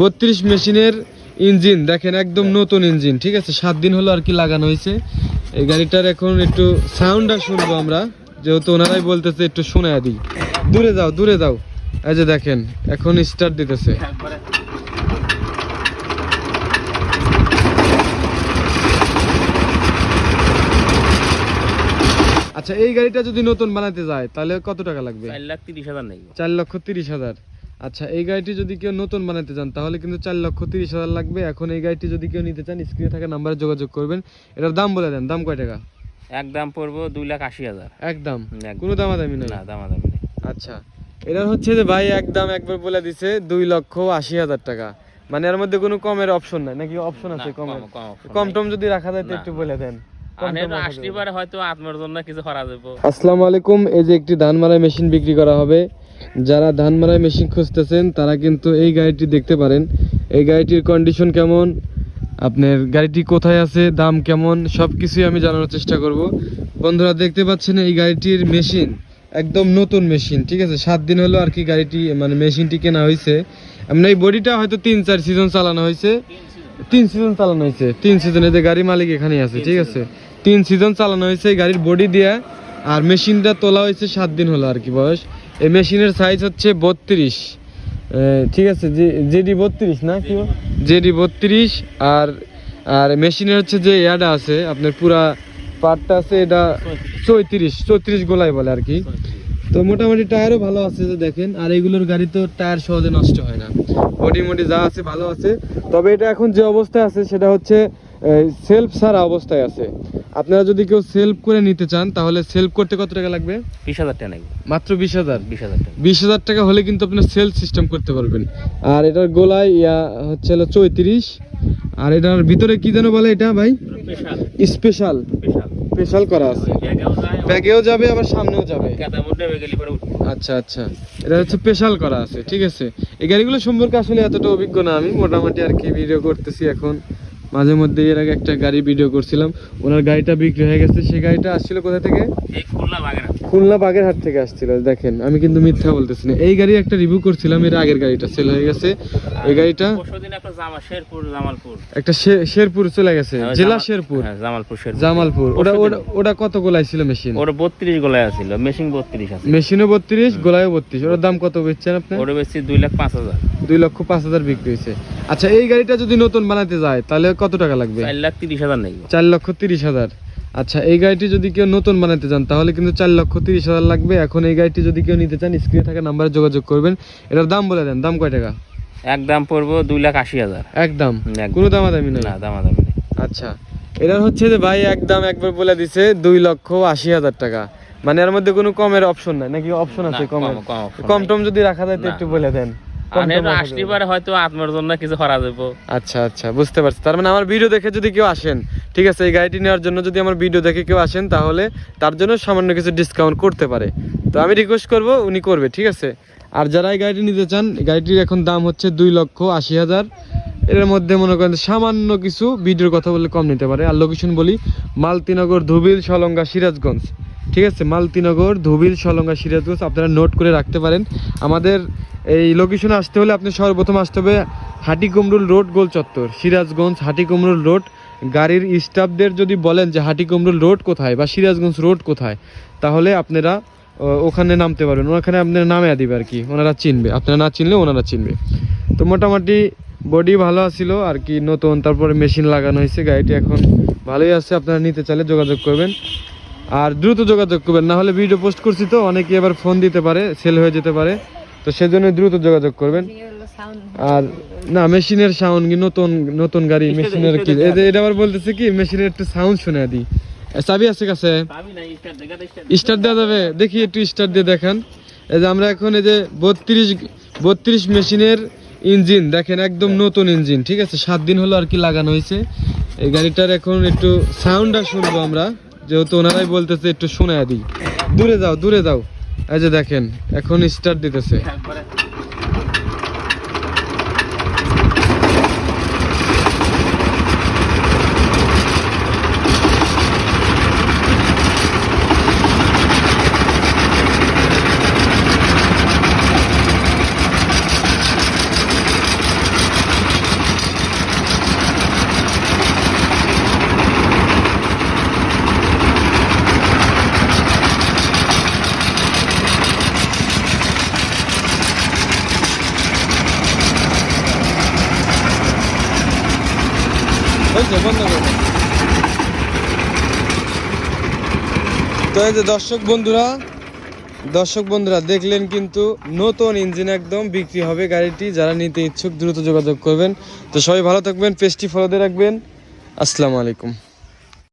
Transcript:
বত্রিশ মেশিনের ইঞ্জিন দেখেন একদম নতুন ইঞ্জিন ঠিক আছে? সাত দিন হলো আর কি লাগানো হয়েছে। এই গাড়িটার এখন একটু সাউন্ডটা শুনব আমরা। যেহেতু ওনারাই বলতেছে একটু শোনা দিই। দূরে যাও দূরে যাও। এই যে দেখেন এখন স্টার্ট দিতেছে। আচ্ছা এই গাড়িটা যদি নতুন বানাতে যায় তাহলে কত টাকা লাগবে? চার লাখ তিরিশ হাজার নেই চার লক্ষ তিরিশ হাজার। আচ্ছা এই গাড়িটি যদি কেউ নতুন বানাতে চান তাহলে কিন্তু চার লক্ষ তিরিশ হাজার লাগবে। এখন এই গাড়িটি যদি কেউ নিতে চান স্ক্রিনে থাকা নাম্বারে যোগাযোগ করবেন। এটার দাম বলে দেন দাম কয় টাকা? এক দাম পড়ব দুই লাখ আশি হাজার। একদম। কোনো দামাদামি নেই? না দামাদামি নেই। আচ্ছা এটার হচ্ছে যে ভাই একদম একবার বলে দিছে দুই লক্ষ আশি হাজার টাকা। মানে এর মধ্যে কোনো কমের অপশন নাই নাকি অপশন আছে কম- কম। টম যদি রাখা যায় তো একটু বলে দেন। আসলে হয়তো আত্মার জন্য কিছু করা যাব। আসসালামু আলাইকুম এই যে একটি ধান মারাই মেশিন বিক্রি করা হবে। যারা ধান মারাই মেশিন খুঁজতেছেন, তারা কিন্তু এই গাড়িটি দেখতে পারেন। এই গাড়িটির কন্ডিশন কেমন? আপনার গাড়িটি কোথায় আছে? দাম কেমন? সব কিছুই আমি জানানোর চেষ্টা করব। বন্ধুরা, দেখতে পাচ্ছেন এই গাড়িটির মেশিন, একদম নতুন মেশিন, ঠিক আছে? সাত দিন হলো আর কি গাড়িটি মানে মেশিনটি কেনা হয়েছে এমনি এই বডিটা হয়তো তিন, চার সিজন চালানো হয়েছে তিন সিজন চালানো হয়েছে তিন সিজনে যে গাড়ি মালিক এখানে আছে, ঠিক আছে? তিন সিজন চালানো হয়েছে গাড়ির বডি দিয়ে, আর মেশিনটা তোলা হয়েছে সাত দিন হলো আর কি বয়স। এই মেশিনের সাইজ হচ্ছে বত্রিশ। ঠিক আছে জেডি বত্রিশ না কি? জেডি বত্রিশ আর আর মেশিনের হচ্ছে যে ইয়াটা আছে, আপনার পুরা পার্টটা আছে এটা চৌত্রিশ চৌত্রিশ গোলাই বলে আর কি। তো মোটামুটি টায়ারও ভালো আছে যে দেখেন, আর এইগুলোর গাড়ি তো টায়ার সহজে নষ্ট হয় না। মডি যা আছে ভালো আছে। তবে এটা এখন যে অবস্থায় আছে, সেটা হচ্ছে সেলফ সারা অবস্থায় আছে। আপনারা যদি কেউ সেলফ করে নিতে চান তাহলে সেলফ করতে কত টাকা লাগবে? বিশ হাজার টাকা নেই মাত্র বিশ হাজার? বিশ হাজার টাকা। বিশ হাজার টাকা হলে কিন্তু আপনার সেলফ সিস্টেম করতে পারবেন। আর এটার গোলায় ইয়া হচ্ছে হলো চৌত্রিশ। আর এটার ভিতরে কি যেন বলে এটা ভাই? স্পেশাল স্পেশাল করা আছে। ব্যাগেও যাবে আবার সামনেও যাবে। আচ্ছা আচ্ছা। এটা হচ্ছে স্পেশাল করা আছে ঠিক আছে। এই গাড়িগুলো সম্পর্কে আসলে এতটা অভিজ্ঞ না আমি। মোটামুটি আর কি ভিডিও করতেছি এখন। মাঝে মধ্যে এর আগে একটা গাড়ি ভিডিও করছিলাম। ওনার গাড়িটা বিক্রি হয়ে গেছে। সেই গাড়িটা আসছিল কোথা থেকে? খুলনা বাগেরা খুলনা বাগেরহাট থেকে আসছিল। দেখেন আমি কিন্তু মিথ্যা বলতেছি না। এই গাড়ি একটা রিভিউ করছিলাম। এর আগের গাড়িটা সেল হয়ে গেছে। এই গাড়িটা একটা শেরপুর শেরপুর চলে গেছে। হ্যাঁ, জেলা শেরপুর। হ্যাঁ, জামালপুর জামালপুর। ওটা ওটা কত গোলাই ছিল মেশিন ওটা বত্রিশ গোলায় আছিল। মেশিন বত্রিশ আছে। মেশিনও বত্রিশ গোলায়ও বত্রিশ। ওটার দাম কত বেচছেন আপনি? ওটা বেশি দুই লাখ পাঁচ হাজার। দুই লক্ষ পাঁচ হাজার বিক্রি হয়েছে। আচ্ছা এই গাড়িটা যদি নতুন বানাতে যায় তাহলে কত টাকা লাগবে? চার লাখ তিরিশ হাজার নেই চার লক্ষ তিরিশ হাজার। আচ্ছা এই গাড়িটি যদি কেউ নতুন বানাতে চান তাহলে কিন্তু চার লক্ষ তিরিশ হাজার লাগবে। এখন এই গাড়িটি যদি কেউ নিতে চান স্ক্রিনে থাকা নাম্বারে যোগাযোগ করবেন। এটার দাম বলে দেন দাম কয় টাকা? এক দাম পড়ব দুই লাখ আশি হাজার। একদম। কোনো দামাদামি নেই? না দামাদামি নেই। আচ্ছা এটার হচ্ছে যে ভাই একদম একবার বলে দিছে দুই লক্ষ আশি হাজার টাকা। মানে এর মধ্যে কোনো কমের অপশন নাই নাকি অপশন আছে কমের? কম- কম। টম যদি রাখা যায় তো একটু বলে দেন। হয়তো জন্য কিছু করা যাব আচ্ছা আচ্ছা বুঝতে পারছি। তার মানে আমার ভিডিও দেখে যদি কেউ আসেন ঠিক আছে এই গাড়িটি নেওয়ার জন্য যদি আমার ভিডিও দেখে কেউ আসেন তাহলে তার জন্য সামান্য কিছু ডিসকাউন্ট করতে পারে। তো আমি রিকোয়েস্ট করব উনি করবে ঠিক আছে? আর যারা এই গাড়িটি নিতে চান গাড়িটির এখন দাম হচ্ছে দুই লক্ষ আশি হাজার। এর মধ্যে মনে করেন সামান্য কিছু ভিডিওর কথা বললে কম নিতে পারে। আর লোকেশন বলি মালতিনগর ধুবিল সলঙ্গা সিরাজগঞ্জ। ঠিক আছে মালতিনগর ধুবিল সলঙ্গা সিরাজগঞ্জ আপনারা নোট করে রাখতে পারেন। আমাদের এই লোকেশনে আসতে হলে আপনি সর্বপ্রথম আসতে হবে হাটিকুমরুল রোড গোল চত্বর সিরাজগঞ্জ হাটিকুমরুল রোড। গাড়ির স্টাফদের যদি বলেন যে হাটিকুমরুল রোড কোথায় বা সিরাজগঞ্জ রোড কোথায়, তাহলে আপনারা ওখানে নামতে পারবেন। ওখানে আপনারা নামে দিবে আর কি, ওনারা চিনবে। আপনারা না চিনলে ওনারা চিনবে। তো মোটামুটি বডি ভালো আছিল আর কি, নতুন, তারপরে মেশিন লাগানো হয়েছে, গাড়িটি এখন ভালোই আছে, আপনারা নিতে চাইলে যোগাযোগ করবেন। আর দ্রুত যোগাযোগ করবেন, না হলে ভিডিও পোস্ট করছি তো অনেকে এবার ফোন দিতে পারে সেল হয়ে যেতে পারে। তো সেজন্য দ্রুত যোগাযোগ করবেন। আর না মেশিনের সাউন্ড কি নতুন নতুন গাড়ি মেশিনের কি? এই যে এটা আবার বলতেছে কি মেশিনের একটু সাউন্ড শুনে দিই চাবি আছে কাছে? স্টার্ট দেওয়া যাবে। দেখি একটু স্টার্ট দিয়ে দেখান। এই যে আমরা এখন এই যে বত্রিশ বত্রিশ মেশিনের ইঞ্জিন দেখেন একদম নতুন ইঞ্জিন ঠিক আছে? সাত দিন হলো আর কি লাগানো হয়েছে। এই গাড়িটার এখন একটু সাউন্ডটা শুনব আমরা। যেহেতু ওনারাই বলতেছে একটু শোনা দিই। দূরে যাও দূরে যাও। এই যে দেখেন এখন স্টার্ট দিতেছে। তো এই যে দর্শক বন্ধুরা দর্শক বন্ধুরা, দেখলেন কিন্তু নতুন ইঞ্জিন একদম বিক্রি হবে গাড়িটি। যারা নিতে ইচ্ছুক, দ্রুত যোগাযোগ করবেন। তো সবাই ভালো থাকবেন পেস্টি ফলো রাখবেন। আসসালামু আলাইকুম।